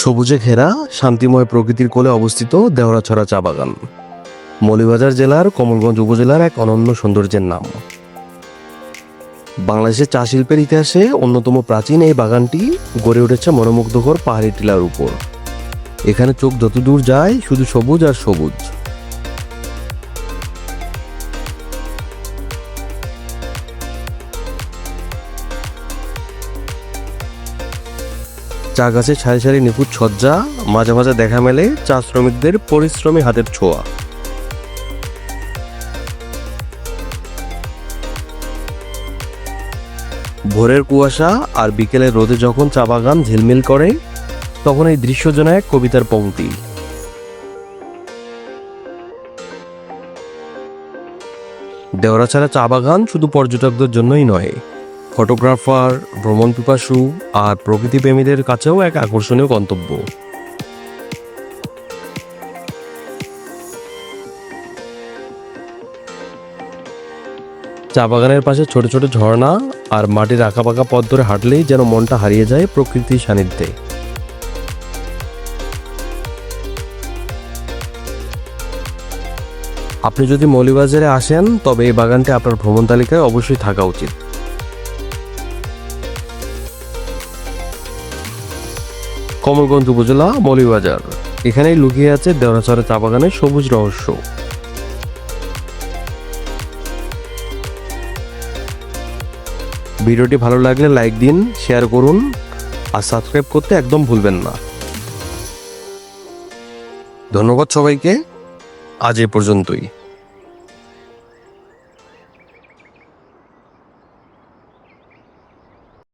সবুজে ঘেরা, শান্তিময় প্রকৃতির কোলে অবস্থিত দেওরাছড়া চা বাগান। মৌলিবাজার জেলার কমলগঞ্জ উপজেলার এক অনন্য সৌন্দর্যের নাম। বাংলাদেশের চা শিল্পের ইতিহাসে অন্যতম প্রাচীন এই বাগানটি গড়ে উঠেছে মনোমুগ্ধকর পাহাড়ি টিলার উপর। এখানে চোখ যতদূর যায় শুধু সবুজ আর সবুজ। চা গাছে সারি সারি নিখুঁত সজ্জা মাঝে মাঝে দেখা মেলে চা শ্রমিকদের পরিশ্রমী হাতের ছোঁয়া। ভোরের কুয়াশা আর বিকেলের রোদে যখন চা বাগান ঝিলমিল করে, তখন এই দৃশ্য যেন এক কবিতার পংক্তি দেওরাছাড়া চা বাগান শুধু পর্যটকদের জন্যই নয় ফটোগ্রাফার, ভ্রমণ পিপাসু আর প্রকৃতিপ্রেমীদের কাছেও এক আকর্ষণীয় গন্তব্য। চা বাগানের পাশে ছোট ছোট ঝর্ণা আর মাটির আঁকাবাঁকা পথ ধরে হাঁটলেই যেন মনটা হারিয়ে যায় প্রকৃতির সান্নিধ্যে। আপনি যদি মৌলিবাজারে আসেন, তবে এই বাগানটি আপনার ভ্রমণ তালিকায় অবশ্যই থাকা উচিত। কমলগঞ্জ উপজেলা মৌলিবাজার এখানেই লুকিয়ে আছে দেওরাচরে চা বাগানের সবুজ রহস্য। ভিডিওটি ভালো লাগলে লাইক দিন, শেয়ার করুন, আর সাবস্ক্রাইব করতে একদম ভুলবেন না। ধন্যবাদ সবাইকে। আজ এ পর্যন্তই।